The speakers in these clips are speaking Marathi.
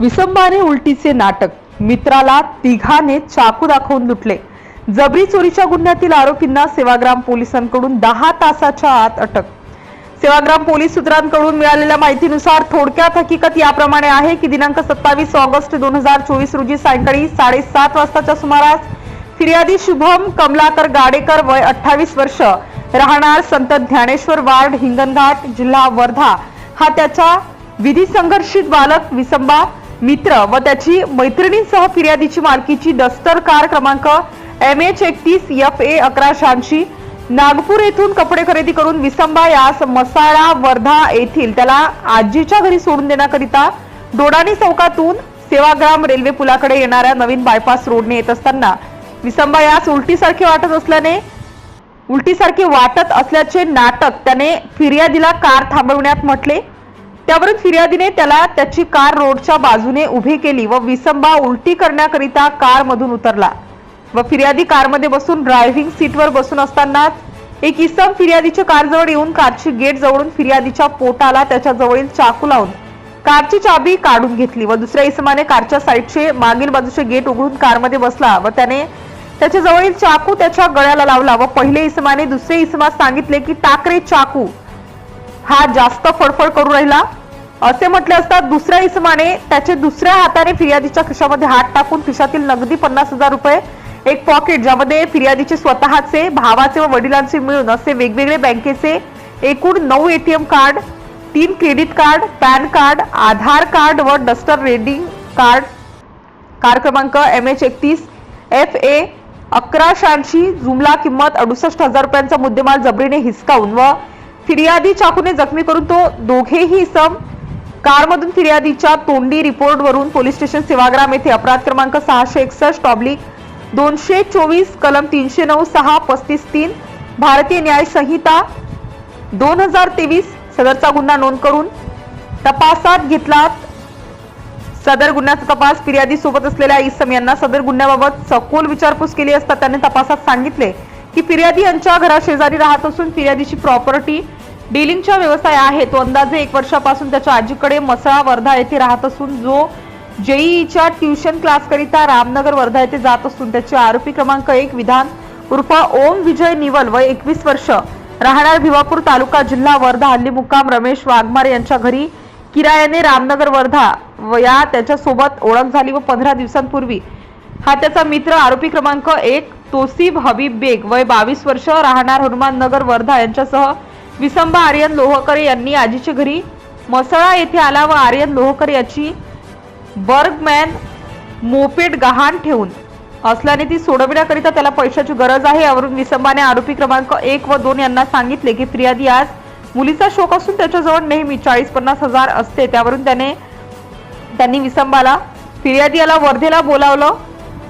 विसंबाने उलटीचे नाटक. मित्राला तिघाने चाकू दाखवून लुटले. जबरी चोरीच्या गुन्ह्यातील आरोपींना सेवाग्राम पोलिसांकडून दहा तासाच्या आत अटक. सेवाग्राम पोलीस सूत्रांकडून मिळालेल्या माहितीनुसार थोडक्यात हकीकत याप्रमाणे आहे की दिनांक सत्तावीस ऑगस्ट दोन हजार चोवीस रोजी सायंकाळी साडेसात वाजताच्या सुमारास फिर्यादी शुभम कमलाकर गाडेकर वय अठ्ठावीस वर्ष राहणार संत ज्ञानेश्वर वार्ड हिंगणघाट जिल्हा वर्धा. हा त्याच्या विधी संघर्षित बालक विसंबा मित्र व त्याची मैत्रिणींसह फिर्यादीची मालकीची डस्टर कार क्रमांक एम एच एकतीस एफ ए अकरा शहाऐंशी. नागपूर येथून कपडे खरेदी करून विसंबा यास मसाळा वर्धा येथील त्याला आजीच्या घरी सोडून देण्याकरिता डोडाणी चौकातून सेवाग्राम रेल्वे पुलाकडे येणाऱ्या नवीन बायपास रोडने येत असताना विसंबा यास उलटीसारखे वाटत असल्याने उलटीसारखे वाटत असल्याचे नाटक त्याने फिर्यादीला कार थांबवण्यात म्हटले. त्यावरून फिर्यादीने त्याला त्याची कार रोडच्या बाजूने उभी केली व विसंबा उलटी करण्याकरिता कार मधून उतरला. व फिर्यादी कारमध्ये बसून ड्रायव्हिंग सीटवर बसून असताना एक इसम फिर्यादीच्या कारजवळ येऊन कारची गेट जवळून फिर्यादीच्या पोटाला त्याच्या जवळील चाकू लावून कारची चाबी काढून घेतली व दुसऱ्या इसमाने कारच्या साईडचे मागील बाजूचे गेट उघडून कारमध्ये बसला व त्याने त्याच्या जवळील चाकू त्याच्या गळ्याला लावला व पहिले इसमाने दुसरे इसमास सांगितले की टाकरे चाकू. हा जास्त फडफड करू राहिला. असे म्हटले असता दुसऱ्या इसमाने त्याचे दुसऱ्या हाताने फिर्यादीच्या खिशामध्ये हात टाकून खिशातील नगदी पन्नास हजार रुपये एक पॉकेट ज्यामध्ये फिर्यादीचे स्वतःचे भावाचे व वडिलांचे मिळून असे वेगवेगळे बँकेचे एकूण नऊ एटीएम कार्ड तीन credit card PAN card Aadhaar card व डस्टर रेडिंग कार्ड. कार क्रमांक एम एच एकतीस एफ ए अकरा शहाऐंशी जुमला किंमत अडुसष्ट हजार रुपयांचा मुद्देमाल जबरीने हिसकावून व फिर्यादी चाकूने जखमी करून तो दोघेही इसम कारमधून फिर्यादीच्या तोंडी रिपोर्टवरून पोलीस स्टेशन सेवाग्राम येथे अपराध क्रमांक सहाशे एकसष्ट ऑब्लिक दोनशे चोवीस कलम तीनशे नऊ सहा पस्तीस तीन भारतीय न्याय संहिता दोन हजार तेवीस सदरचा गुन्हा नोंद करून तपासात घेतला सदर गुन्ह्याचा तपास फिर्यादी सोबत असलेल्या इसम यांना सदर गुन्ह्याबाबत सखोल विचारपूस केली असता त्यांनी तपासात सांगितले की फिर्यादी यांच्या घराशेजारी राहत असून फिर्यादीची प्रॉपर्टी डिलिंगचा व्यवसाय आहे तो अंदाजे एक वर्षापासून त्याच्या आजीकडे मसळा वर्धा येथे राहत असून जो जेईच्या ट्युशन क्लासकरिता रामनगर वर्धा येथे जात असून त्याचे आरोपी क्रमांक एक विधान उर्फ ओम विजय निवल व एकवीस वर्ष. राहणार भिवापूर तालुका जिल्हा वर्धा हल्ली मुक्काम रमेश वाघमारे यांच्या घरी किरायाने रामनगर वर्धा व या त्याच्यासोबत ओळख झाली व पंधरा दिवसांपूर्वी हा त्याचा मित्र आरोपी क्रमांक एक तोसीब हबीब बेग वय बावीस वर्ष राहणार हनुमान नगर वर्धा यांच्यासह विसंबा आर्यन लोहकर यांनी आजीच्या घरी मसळा येथे आला व आर्यन लोहकर याची बर्गमॅन मोपेड गहाण ठेवून. असल्याने ती सोडविण्याकरिता त्याला पैशाची गरज आहे. यावरून विसंबाने आरोपी क्रमांक एक व दोन यांना सांगितले की फिर्यादी आज मुलीचा शोक असून त्याच्याजवळ नेहमी चाळीस पन्नास हजार असते. त्यावरून त्याने त्यांनी विसंबाला फिर्यादी याला वर्धेला बोलावलं.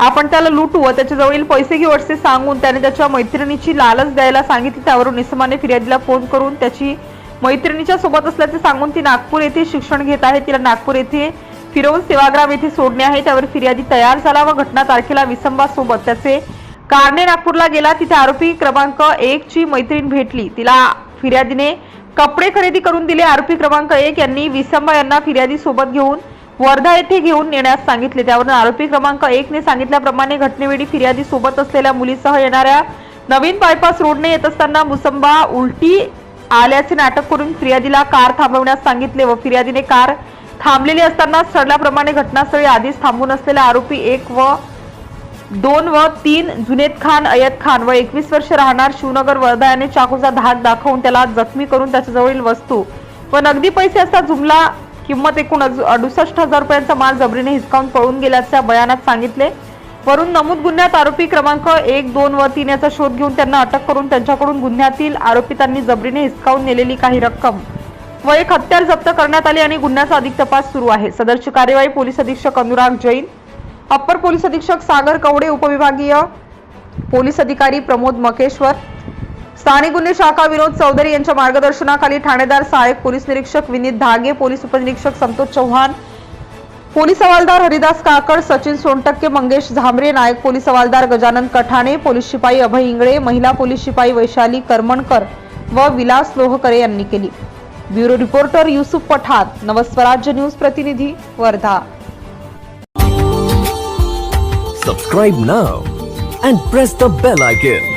आपण त्याला लुटू व त्याच्याजवळील पैसे घेऊ असे सांगून त्याने त्याच्या मैत्रिणीची लालच द्यायला सांगितली. त्यावरून इसमाने फिर्यादीला फोन करून त्याची मैत्रिणीच्या सोबत असल्याचे सांगून ती नागपूर येथे शिक्षण घेत आहे. तिला नागपूर येथे फिरवून सेवाग्राम येथे सोडणे आहे. त्यावर फिर्यादी तयार झाला व घटना तारखेला विसंबासोबत त्याचे कारणे नागपूरला गेला. तिथे आरोपी क्रमांक एक ची मैत्रीण भेटली. तिला फिर्यादीने कपडे खरेदी करून दिले. आरोपी क्रमांक एक यांनी विसंबा यांना फिर्यादी सोबत घेऊन वर्धा येथे घेऊन नेण्यास सांगितले. त्यावरून आरोपी क्रमांक एक ने सांगितल्याप्रमाणे घटनेवेळी फिर्यादी सोबत असलेल्या मुलीसह येणाऱ्या नवीन बायपास रोडने येत असताना मुसंबा उलटी आल्याचे नाटक करून फिर्यादीला कार थांबवण्यास सांगितले व फिर्यादीने कार थांबलेली असताना सडल्याप्रमाणे घटनास्थळी आधीच थांबून असलेले आरोपी एक व दोन व तीन जुनेद खान अयत खान व एकवीस वर्ष राहणार शिवनगर वर्धा याने चाकूचा धाक दाखवून त्याला जखमी करून त्याच्याजवळील वस्तू व नगदी पैसे असता जुमला किंमत एकूण अडुसष्ट हजार रुपयांचा माल जबरीने हिसकावून पळून गेल्याच्या बयानात सांगितले. वरून नमूद गुन्ह्यात आरोपी क्रमांक एक दोन व तीन याचा शोध घेऊन त्यांना अटक करून त्यांच्याकडून गुन्ह्यातील आरोपितांनी जबरीने हिसकावून नेलेली काही रक्कम. व एक हत्यार जप्त करण्यात आली आणि गुन्ह्याचा अधिक तपास सुरू आहे. सदरची कार्यवाही पोलीस अधीक्षक अनुराग जैन अप्पर पोलीस अधीक्षक सागर कवडे उपविभागीय पोलीस अधिकारी प्रमोद मकेश्वर स्थानिक गुन्हे शाखा विनोद चौधरी यांच्या मार्गदर्शनाखाली ठाणेदार सहाय्यक पोलीस निरीक्षक विनीत धागे पोलीस उपनिरीक्षक संतोष चव्हाण पोलीस हवालदार हरिदास काकड सचिन सोनटक्के मंगेश झांबरे नायक पोलीस हवालदार गजानन कठाणे पोलीस शिपाई अभय इंगळे महिला पोलीस शिपाई वैशाली करमणकर व विलास लोहकरे यांनी केली. Bureau reporter Yusuf Pathan Navswarajya news प्रतिनिधी Wardha. Subscribe now and press the bell icon